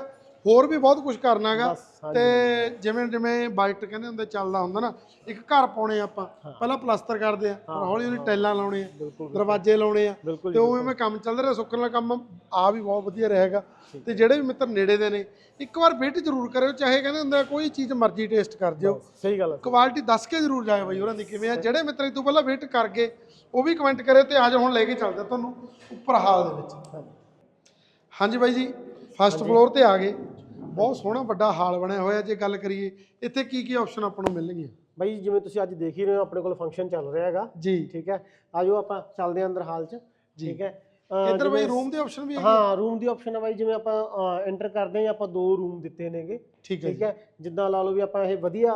ਹੋਰ ਵੀ ਬਹੁਤ ਕੁਝ ਕਰਨਾ ਹੈਗਾ ਬਸ ਹਾਂਜੀ। ਤੇ ਜਿਵੇਂ ਜਿਵੇਂ ਬਾਈਟ ਕਹਿੰਦੇ ਹੁੰਦੇ ਚੱਲਦਾ ਹੁੰਦਾ ਨਾ ਇੱਕ ਘਰ ਪਾਉਣੇ ਆਪਾਂ। ਪਹਿਲਾਂ ਪਲਸਤਰ ਕਰਦੇ ਆ ਹੌਲੀ ਹੌਲੀ ਟੈਲਾਂ ਲਾਉਣੇ ਆ ਦਰਵਾਜ਼ੇ ਲਾਉਣੇ ਆ। ਤੇ ਉਵੇਂ ਮੈਂ ਕੰਮ ਚੱਲ ਰਿਹਾ ਸੁੱਕਣ ਵਾਲਾ ਕੰਮ ਆ ਵੀ ਬਹੁਤ ਵਧੀਆ ਰਹੇਗਾ। ਤੇ ਜਿਹੜੇ ਵੀ ਮਿੱਤਰ ਨੇੜੇ ਦੇ ਨੇ ਇੱਕ ਵਾਰ ਵਿਜ਼ਿਟ ਜ਼ਰੂਰ ਕਰਿਓ ਚਾਹੇ ਕਹਿੰਦੇ ਹੁੰਦੇ ਕੋਈ ਚੀਜ਼ ਮਰਜ਼ੀ ਟੇਸਟ ਕਰ ਜਿਓ। ਸਹੀ ਗੱਲ ਹੈ ਕੁਆਲਿਟੀ ਦੱਸ ਕੇ ਜ਼ਰੂਰ ਜਾਇਓ ਬਾਈ ਉਹਨਾਂ ਦੀ ਕਿਵੇਂ ਆ ਜਿਹੜੇ ਮਿੱਤਰ ਇਹ ਤੋਂ ਪਹਿਲਾਂ ਵਿਜ਼ਿਟ ਕਰ ਗਏ ਉਹ ਵੀ ਕਮੈਂਟ ਕਰੇ ਤੇ ਅੱਜ ਹੁਣ ਲੈ ਕੇ ਚੱਲਦੇ ਤੁਹਾਨੂੰ ਉੱਪਰ ਹਾਲ ਦੇ ਵਿੱਚ। ਹਾਂਜੀ ਬਾਈ ਜੀ ਫਸਟ ਫਲੋਰ ਤੇ ਆ ਗਏ। ਬਹੁਤ ਸੋਹਣਾ ਵੱਡਾ ਹਾਲ ਬਣਿਆ ਹੋਇਆ ਜੇ ਗੱਲ ਕਰੀਏ। ਇੱਥੇ ਕੀ ਕੀ ਆਪਸ਼ਨ ਆਪਾਂ ਨੂੰ ਮਿਲਣਗੀਆਂ? ਬਾਈ ਜਿਵੇਂ ਤੁਸੀਂ ਅੱਜ ਦੇਖ ਹੀ ਰਹੇ ਹੋ ਆਪਣੇ ਕੋਲ ਫੰਕਸ਼ਨ ਚੱਲ ਰਿਹਾ ਹੈਗਾ। ਜੀ। ਠੀਕ ਹੈ। ਆਜੋ ਆਪਾਂ ਚੱਲਦੇ ਹਾਂ ਅੰਦਰ ਹਾਲ 'ਚ। ਠੀਕ ਹੈ। ਇੱਧਰ ਬਾਈ ਰੂਮ ਦੀ ਆਪਸ਼ਨ ਵੀ ਹੈਗੀ? ਹਾਂ ਰੂਮ ਦੀ ਆਪਸ਼ਨ ਹੈ ਬਾਈ ਜਿਵੇਂ ਆਪਾਂ ਐਂਟਰ ਕਰਦੇ ਹਾਂ ਆਪਾਂ ਦੋ ਰੂਮ ਦਿੱਤੇ ਨੇਗੇ। ਠੀਕ ਹੈ। ਜਿੱਦਾਂ ਲਾ ਲਓ ਵੀ ਆਪਾਂ ਇਹ ਵਧੀਆ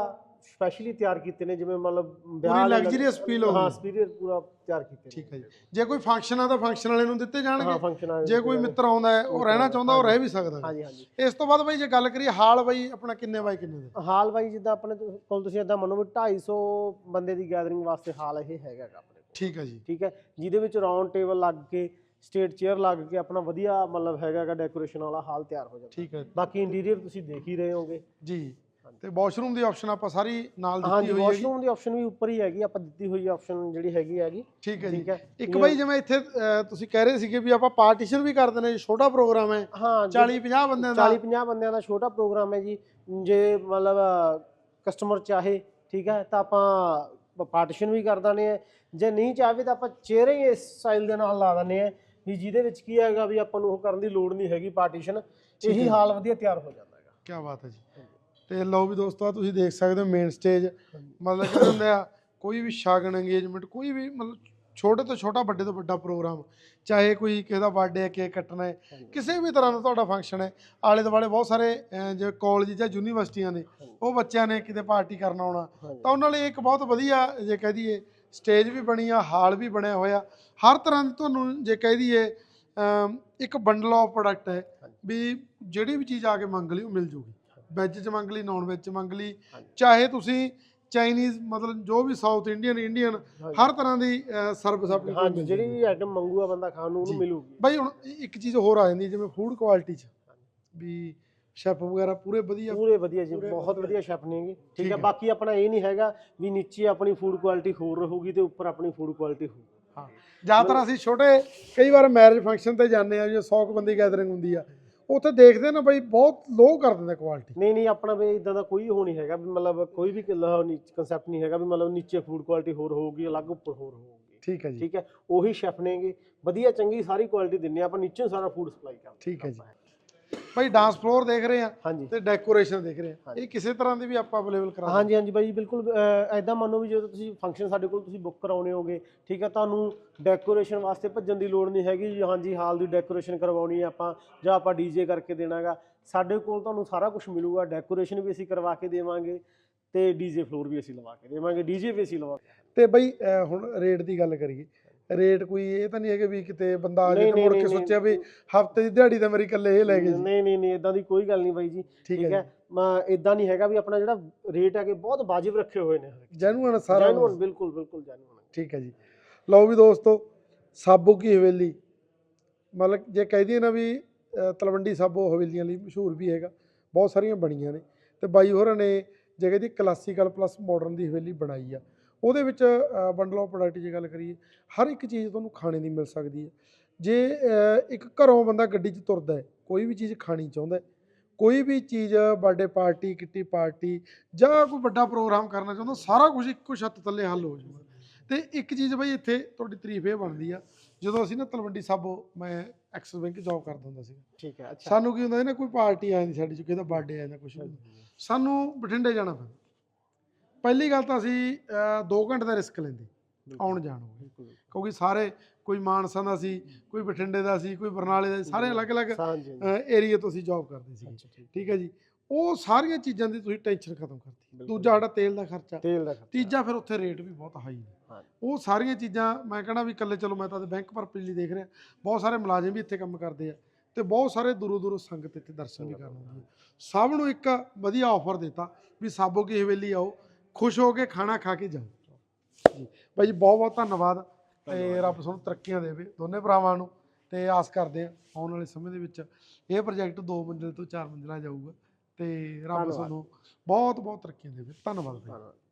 ਸਪੈਸ਼ਲੀ ਤਿਆਰ ਕੀਤੇ ਨੇ ਜਿਵੇਂ ਮਤਲਬ ਪੂਰੀ ਵਾਲੇ- luxurious feel ਹੋਊਗੀ। ਹਾਂ ਸਪੀਰੀਅਰ ਪੂਰਾ ਤਿਆਰ ਕੀਤੇ ਨੇ। ਠੀਕ ਹੈ ਜੀ। ਜੇ ਕੋਈ ਫੰਕਸ਼ਨ ਆ ਤਾਂ ਫੰਕਸ਼ਨ ਵਾਲੇ ਨੂੰ ਦਿੱਤੇ ਹਾਂ ਜਾਣਗੇ ਫੰਕਸ਼ਨ ਆ ਜੇ ਕੋਈ ਮਿੱਤਰ ਆਉਂਦਾ ਹੈ ਉਹ ਰਹਿਣਾ ਚਾਹੁੰਦਾ ਉਹ ਰਹਿ ਵੀ ਸਕਦਾ। ਹਾਂਜੀ ਹਾਂਜੀ। ਇਸ ਤੋਂ ਬਾਅਦ ਬਾਈ ਜੇ ਗੱਲ ਕਰੀਏ ਹਾਲ ਬਾਈ ਆਪਣਾ ਕਿੰਨੇ ਬਾਈ ਕਿੰਨੇ ਦੇ? ਹਾਲ ਬਾਈ ਜਿੱਦਾਂ ਆਪਣੇ ਤੋਂ- ਕੋਲ ਤੁਸੀਂ ਇਦਾਂ ਮੰਨੋ ਵੀ 250 ਬੰਦੇ ਦੀ ਗੈਦਰਿੰਗ ਵਾਸਤੇ ਹਾਲ ਇਹ ਹੈਗਾ ਗਾ ਆਪਣੇ ਕੋਲ। ਠੀਕ ਹੈ ਜੀ। ਠੀਕ ਹੈ। ਜਿਹਦੇ ਵਿੱਚ ਰਾਉਂਡ ਟੇਬਲ ਲੱਗ ਕੇ ਸਟੇਟ ਚੇਅਰ ਲੱਗ ਕੇ ਆਪਣਾ ਵਧੀਆ ਮਤਲਬ ਹੈਗਾਗਾ ਡੈਕੋਰੇਸ਼ਨ ਵਾਲਾ ਹਾਲ ਤਿਆਰ ਹੋ ਜਾਂਦਾ। ਠੀਕ ਹੈ। ਬਾਕੀ ਇੰਟੀਰੀਅਰ ਤੁਸੀਂ ਦੇਖ ਹੀ ਰਹੇ ਹੋਗੇ ਜੀ। ਤੇ ਵਾਸ਼ਰੂਮ ਦੀ ਆਪਸ਼ਨ ਆਪਾਂ ਸਾਰੀ ਨਾਲ ਹਾਂਜੀ ਦਿੱਤੀ ਹੋਈ ਹੈ ਵਾਸ਼ਰੂਮ ਦੀ ਆਪਸ਼ਨ ਵੀ ਉੱਪਰ ਹੀ ਹੈਗੀ ਆਪਾਂ ਦਿੱਤੀ ਹੋਈ ਆਪਸ਼ਨ ਜਿਹੜੀ ਹੈਗੀ ਹੈਗੀ। ਠੀਕ ਹੈ ਜੀ। ਠੀਕ ਹੈ। ਇੱਕ ਬਾਈ ਜਿਵੇਂ ਇੱਥੇ ਤੁਸੀਂ ਕਹਿ ਰਹੇ ਸੀਗੇ ਵੀ ਆਪਾਂ ਪਾਰਟੀਸ਼ਨ ਵੀ ਕਰ ਦਿੰਦੇ ਛੋਟਾ ਪ੍ਰੋਗਰਾਮ ਹੈ ਹਾਂ 40 50 ਬੰਦਿਆਂ ਦਾ। 40 50 ਬੰਦਿਆਂ ਦਾ ਛੋਟਾ ਪ੍ਰੋਗਰਾਮ ਹੈ ਜੀ। ਜੇ ਮਤਲਬ ਕਸਟਮਰ ਚਾਹੇ ਠੀਕ ਹੈ ਤਾਂ ਆਪਾਂ ਪਾਰਟੀਸ਼ਨ ਵੀ ਕਰ ਦਿੰਦੇ ਆ ਜੇ ਨਹੀਂ ਚਾਹਵੇ ਤਾਂ ਆਪਾਂ ਚਿਹਰੇ ਹੀ ਇਸ ਸਟਾਈਲ ਦੇ ਨਾਲ ਲਾ ਦਿੰਦੇ ਆ ਵੀ ਜਿਹਦੇ ਵਿੱਚ ਕੀ ਹੈਗਾ ਵੀ ਆਪਾਂ ਨੂੰ ਉਹ ਕਰਨ ਦੀ ਲੋੜ ਨਹੀਂ ਹੈਗੀ ਪਾਰਟੀਸ਼ਨ ਇਹੀ ਹਾਲ ਵਧੀਆ ਤਿਆਰ ਹੋ ਜਾਂਦਾ ਹੈਗਾ। ਕੀ ਬਾਤ ਹੈ ਜੀ। ਤੇ ਲਓ ਵੀ ਦੋਸਤੋ ਤੁਸੀਂ ਦੇਖ ਸਕਦੇ ਹੋ ਮੇਨ ਸਟੇਜ ਮਤਲਬ ਕਹਿੰਦੇ ਹੁੰਦੇ ਆ ਕੋਈ ਵੀ ਸ਼ਗਨ ਇੰਗੇਜਮੈਂਟ ਕੋਈ ਵੀ ਮਤਲਬ ਛੋਟੇ ਤੋਂ ਛੋਟਾ ਵੱਡੇ ਤੋਂ ਵੱਡਾ ਪ੍ਰੋਗਰਾਮ ਚਾਹੇ ਕੋਈ ਕਿਸੇ ਦਾ ਬਰਥਡੇ ਹੈ ਕੇਕ ਕੱਟਣਾ ਹੈ। ਕਿਸੇ ਵੀ ਤਰ੍ਹਾਂ ਦਾ ਤੁਹਾਡਾ ਫੰਕਸ਼ਨ ਹੈ ਆਲੇ ਦੁਆਲੇ ਬਹੁਤ ਸਾਰੇ ਜਿਵੇਂ ਕਾਲਜ ਜਾਂ ਯੂਨੀਵਰਸਿਟੀਆਂ ਨੇ ਉਹ ਬੱਚਿਆਂ ਨੇ ਕਿਤੇ ਪਾਰਟੀ ਕਰਨ ਆਉਣਾ ਤਾਂ ਉਹਨਾਂ ਲਈ ਇੱਕ ਬਹੁਤ ਵਧੀਆ ਜੇ ਕਹਿ ਦਈਏ ਸਟੇਜ ਵੀ ਬਣੀ ਆ ਹਾਲ ਵੀ ਬਣਿਆ ਹੋਇਆ। ਹਰ ਤਰ੍ਹਾਂ ਦੀ ਤੁਹਾਨੂੰ ਜੇ ਕਹਿ ਦਈਏ ਇੱਕ ਬੰਡਲ ਆਫ ਪ੍ਰੋਡਕਟ ਹੈ ਵੀ ਜਿਹੜੀ ਵੀ ਚੀਜ਼ ਆ ਕੇ ਮੰਗ ਲਈ ਉਹ ਮਿਲ ਜੂਗੀ। ਵੈਜ ਚ ਮੰਗ ਲਈ ਨਾਨ ਵੈਜ ਚ ਮੰਗ ਲਈ। ਚਾਹੇ ਤੁਸੀਂ ਚਾਈਨੀਜ਼ ਮਤਲਬ ਜੋ ਵੀ ਸਾਊਥ ਇੰਡੀਅਨ ਇੰਡੀਅਨ। ਹਰ ਤਰ੍ਹਾਂ ਦੀ ਸਰਵਿਸ ਆਪਣੀ ਮਿਲ ਜਿਹੜੀ। ਵੀ ਆਈਟਮ ਮੰਗੂਗਾ ਬੰਦਾ ਖਾਣ ਨੂੰ। ਉਹਨੂੰ ਮਿਲੂਗੀ ਬਾਈ ਹੁਣ ਇੱਕ ਚੀਜ਼ ਹੋਰ ਆ ਜਾਂਦੀ ਜਿਵੇਂ ਫੂਡ ਕੁਆਲਿਟੀ ਚ ਵੀ ਸ਼ੈਫ ਵਗੈਰਾ ਪੂਰੇ ਵਧੀਆ ਪੂਰੇ ਵਧੀਆ ਜੀ ਬਹੁਤ ਵਧੀਆ। ਸ਼ੈਫ ਨੇਗੇ ਠੀਕ ਹੈ ਹੈ। ਬਾਕੀ ਆਪਣਾ ਇਹ ਨਹੀਂ ਹੈਗਾ ਵੀ ਨੀਚੇ ਆਪਣੀ ਫੂਡ ਕੁਆਲਿਟੀ ਹੋਰ ਰਹੂਗੀ ਤੇ ਉੱਪਰ ਆਪਣੀ ਫੂਡ ਕੁਆਲਿਟੀ ਹੋਊਗੀ ਹਾਂ ਜ਼ਿਆਦਾਤਰ ਅਸੀਂ ਛੋਟੇ ਕਈ ਵਾਰ ਮੈਰਿਜ ਫੰਕਸ਼ਨ ਤੇ ਜਾਂਦੇ ਆ ਜੇ 100 ਕੁ ਬੰਦੀ ਗੈਦਰਿੰਗ ਹੁੰਦੀ ਆ ਉੱਥੇ ਦੇਖਦੇ ਨਾ ਬਈ ਬਹੁਤ ਲੋ ਕਰ ਦਿੰਦੇ ਕੁਆਲਿਟੀ ਨਹੀਂ ਨਹੀਂ ਆਪਣਾ ਵੀ ਇਦਾਂ ਦਾ ਕੋਈ ਉਹ ਨਹੀਂ ਹੈਗਾ ਵੀ ਮਤਲਬ ਕੋਈ ਵੀ ਕਨਸੈਪਟ ਨਹੀਂ ਹੈਗਾ ਵੀ ਮਤਲਬ ਨੀਚੇ ਫੂਡ ਕੁਆਲਿਟੀ ਹੋਰ ਹੋਊਗੀ ਅਲੱਗ ਉੱਪਰ ਹੋਰ ਹੋਊਗੀ। ਠੀਕ ਹੈ ਜੀ। ਠੀਕ ਹੈ? ਉਹੀ ਸ਼ੈਫ ਨੇਗੇ। ਵਧੀਆ ਚੰਗੀ ਸਾਰੀ ਕੁਆਲਿਟੀ ਦਿੰਨੇ ਆਪਾਂ ਨੀਚੇ ਸਾਰਾ ਫੂਡ ਸਪਲਾਈ ਕਰਦੇ ਠੀਕ ਹੈ ਜੀ। ਭਾਈ ਡਾਂਸ ਫਲੋਰ ਦੇਖ ਰਹੇ ਆ ਹਾਂਜੀ। ਤੇ ਡੈਕੋਰੇਸ਼ਨ ਦੇਖ ਰਹੇ ਆ। ਇਹ ਕਿਸੇ ਤਰ੍ਹਾਂ ਦੀ ਵੀ ਆਪਾਂ ਅਵੇਲੇਬਲ ਕਰਾ ਹਾਂਜੀ ਹਾਂਜੀ ਬਾਈ ਬਿਲਕੁਲ ਐਦਾਂ ਮੰਨੋ ਵੀ ਜਦੋਂ ਤੁਸੀਂ ਫੰਕਸ਼ਨ ਸਾਡੇ ਕੋਲ ਤੁਸੀਂ ਬੁੱਕ ਕਰਾਉਣੇ ਹੋਗੇ ਠੀਕ ਹੈ ਤੁਹਾਨੂੰ ਡੈਕੋਰੇਸ਼ਨ ਵਾਸਤੇ ਭੱਜਣ ਦੀ ਲੋੜ ਨਹੀਂ ਹੈਗੀ। ਜੀ ਹਾਂਜੀ ਹਾਲ ਦੀ ਡੈਕੋਰੇਸ਼ਨ ਕਰਵਾਉਣੀ ਹੈ ਆਪਾਂ ਜਾਂ ਆਪਾਂ ਡੀਜੇ ਕਰਕੇ ਦੇਣਾਗਾ। ਸਾਡੇ ਕੋਲ ਤੁਹਾਨੂੰ ਸਾਰਾ ਕੁਝ ਮਿਲੂਗਾ। ਡੈਕੋਰੇਸ਼ਨ ਵੀ ਅਸੀਂ ਕਰਵਾ ਕੇ ਦੇਵਾਂਗੇ ਤੇ ਡੀਜੇ ਫਲੋਰ ਵੀ ਅਸੀਂ ਲਵਾ ਕੇ ਦੇਵਾਂਗੇ। ਡੀਜੇ ਵੀ ਅਸੀਂ ਲਵਾ ਕੇ ਤੇ ਬਈ ਹੁਣ ਰੇਟ ਦੀ ਗੱਲ ਕਰੀਏ ਰੇਟ ਕੋਈ ਇਹ ਤਾਂ ਨਹੀਂ ਹੈਗਾ ਵੀ ਕਿਤੇ ਬੰਦਾ ਆ ਜੇ ਤੇ ਮੁੜ ਕੇ ਸੋਚਿਆ ਵੀ ਹਫ਼ਤੇ ਦੀ ਦਿਹਾੜੀ ਤਾਂ ਮੇਰੀ ਇਕੱਲੇ ਇਹ ਲੈ ਗਏ ਨਹੀਂ ਨਹੀਂ ਨਹੀਂ ਇਦਾਂ ਦੀ ਕੋਈ ਗੱਲ ਨਹੀਂ ਬਾਈ ਜੀ। ਠੀਕ ਹੈ ਮੈਂ ਇਦਾਂ ਨਹੀਂ ਹੈਗਾ ਵੀ ਆਪਣਾ ਜਿਹੜਾ ਰੇਟ ਹੈਗੇ ਬਹੁਤ ਵਾਜਿਬ ਰੱਖੇ ਹੋਏ ਨੇ ਜੈਨੂਅਨ ਸਾਰਾ ਜੈਨੂਨ ਕੁਛ। ਬਿਲਕੁਲ ਬਿਲਕੁਲ ਜੈਨੂਨ ਠੀਕ ਹੈ ਜੀ। ਲਓ ਵੀ ਦੋਸਤੋ ਸਾਬੋ ਕੀ ਹਵੇਲੀ? ਮਤਲਬ ਜੇ ਕਹਿ ਦਈਏ ਨਾ ਵੀ ਤਲਵੰਡੀ ਸਾਬੋ ਹਵੇਲੀਆਂ ਲਈ ਮਸ਼ਹੂਰ ਵੀ ਹੈਗਾ। ਬਹੁਤ ਸਾਰੀਆਂ ਬਣੀਆਂ ਨੇ। ਤੇ ਬਾਈ ਹੋਰਾਂ ਨੇ ਜਗ੍ਹਾ ਦੀ ਕਲਾਸੀਕਲ ਪਲੱਸ ਮਾਡਰਨ ਦੀ ਹਵੇਲੀ ਬਣਾਈ ਆ। ਉਹਦੇ ਵਿੱਚ ਬੰਡਲ ਆਫ ਪ੍ਰੋਡਕਟ ਦੀ ਗੱਲ ਕਰੀਏ ਹਰ ਇੱਕ ਚੀਜ਼ ਤੁਹਾਨੂੰ ਖਾਣੇ ਦੀ ਮਿਲ ਸਕਦੀ ਹੈ। ਜੇ ਇੱਕ ਘਰੋਂ ਬੰਦਾ ਗੱਡੀ 'ਚ ਤੁਰਦਾ ਹੈ ਕੋਈ ਵੀ ਚੀਜ਼ ਖਾਣੀ ਚਾਹੁੰਦਾ ਹੈ ਕੋਈ ਵੀ ਚੀਜ਼ ਬਰਥਡੇ ਪਾਰਟੀ ਕਿੱਟੀ ਪਾਰਟੀ ਜਾਂ ਕੋਈ ਵੱਡਾ ਪ੍ਰੋਗਰਾਮ ਕਰਨਾ ਚਾਹੁੰਦਾ ਸਾਰਾ ਕੁਝ ਇੱਕੋ ਛੱਤ ਥੱਲੇ ਹੱਲ ਹੋ ਜਾਊਗਾ। ਤੇ ਇੱਕ ਚੀਜ਼ ਬਈ ਇੱਥੇ ਤੁਹਾਡੀ ਤਾਰੀਫ ਇਹ ਬਣਦੀ ਆ ਜਦੋਂ ਅਸੀਂ ਨਾ ਤਲਵੰਡੀ ਸਾਬੋ ਮੈਂ ਐਕਸਿਸ ਬੈਂਕ ਜੌਬ ਕਰਦਾ ਹੁੰਦਾ ਸੀ ਠੀਕ ਹੈ ਅੱਛਾ। ਸਾਨੂੰ ਕੀ ਹੁੰਦਾ ਸੀ ਨਾ ਕੋਈ ਪਾਰਟੀ ਆ ਜਾਂਦੀ ਸਾਡੀ ਚ ਕਿਸੇ ਦਾ ਬਰਥਡੇ ਆ ਜਾਂਦਾ ਕੁਝ ਸਾਨੂੰ ਬਠਿੰਡੇ ਜਾਣਾ ਪੈਂਦਾ। ਪਹਿਲੀ ਗੱਲ ਤਾਂ ਅਸੀਂ 2 ਘੰਟੇ ਦਾ ਰਿਸਕ ਲੈਂਦੇ ਆਉਣ ਜਾਣ ਕਿਉਂਕਿ ਸਾਰੇ ਕੋਈ ਮਾਨਸਾ ਦਾ ਸੀ ਕੋਈ ਬਠਿੰਡੇ ਦਾ ਸੀ ਕੋਈ ਬਰਨਾਲੇ ਦਾ ਸੀ, ਸਾਰੇ ਅਲੱਗ-ਅਲੱਗ ਏਰੀਆ ਤੋਂ ਅਸੀਂ ਜੌਬ ਕਰਦੇ ਸੀ ਠੀਕ। ਹੈ ਜੀ? ਉਹ ਸਾਰੀਆਂ ਚੀਜ਼ਾਂ ਦੀ ਤੁਸੀਂ ਟੈਨਸ਼ਨ ਖਤਮ ਕਰਤੀ। ਦੂਜਾ ਸਾਡਾ ਤੇਲ ਦਾ ਖਰਚਾ। ਤੇਲ ਦਾ ਖਰਚਾ। ਤੀਜਾ ਫਿਰ ਉੱਥੇ ਰੇਟ ਵੀ ਬਹੁਤ ਹਾਈ ਨੇ। ਹਾਂ। ਉਹ ਸਾਰੀਆਂ ਚੀਜ਼ਾਂ ਮੈਂ ਕਹਣਾ ਵੀ ਇਕੱਲੇ ਚਲੋ ਮੈਂ ਤਾਂ ਬੈਂਕ ਪਰਪਸ ਲਈ ਦੇਖ ਰਿਹਾ। ਬਹੁਤ ਸਾਰੇ ਮੁਲਾਜ਼ਮ ਵੀ ਇੱਥੇ ਕੰਮ ਕਰਦੇ ਆ ਤੇ ਬਹੁਤ ਸਾਰੇ ਦੂਰੋਂ ਦੂਰੋਂ ਸੰਗਤ ਇੱਥੇ ਦਰਸ਼ਨ ਵੀ ਕਰਨ ਆਉਂਦੀ ਸਭ ਨੂੰ ਇੱਕ ਵਧੀਆ ਆਫਰ ਦਿੱਤਾ ਵੀ ਸਾਬੋ ਕੀ ਹਵੇਲੀ ਆਓ ਖੁਸ਼ ਹੋ ਕੇ ਖਾਣਾ ਖਾ ਕੇ ਜਾਓ। ਜੀ। ਭਾਈ ਜੀ ਬਹੁਤ ਬਹੁਤ ਧੰਨਵਾਦ। ਤੇ ਰੱਬ ਤੁਹਾਨੂੰ ਤਰੱਕੀਆਂ ਦੇਵੇ ਦੋਨੇ ਭਰਾਵਾਂ ਨੂੰ। ਤੇ ਆਸ ਕਰਦੇ ਆ ਆਉਣ ਵਾਲੇ ਸਮੇਂ ਦੇ ਵਿੱਚ ਇਹ ਪ੍ਰੋਜੈਕਟ ਦੋ ਮੰਜ਼ਿਲ ਤੋਂ ਚਾਰ ਮੰਜ਼ਿਲਾਂ ਜਾਊਗਾ। ਤੇ ਰੱਬ। ਤੁਹਾਨੂੰ ਬਹੁਤ ਬਹੁਤ ਤਰੱਕੀਆਂ ਦੇਵੇ। ਧੰਨਵਾਦ ਭਾਈ।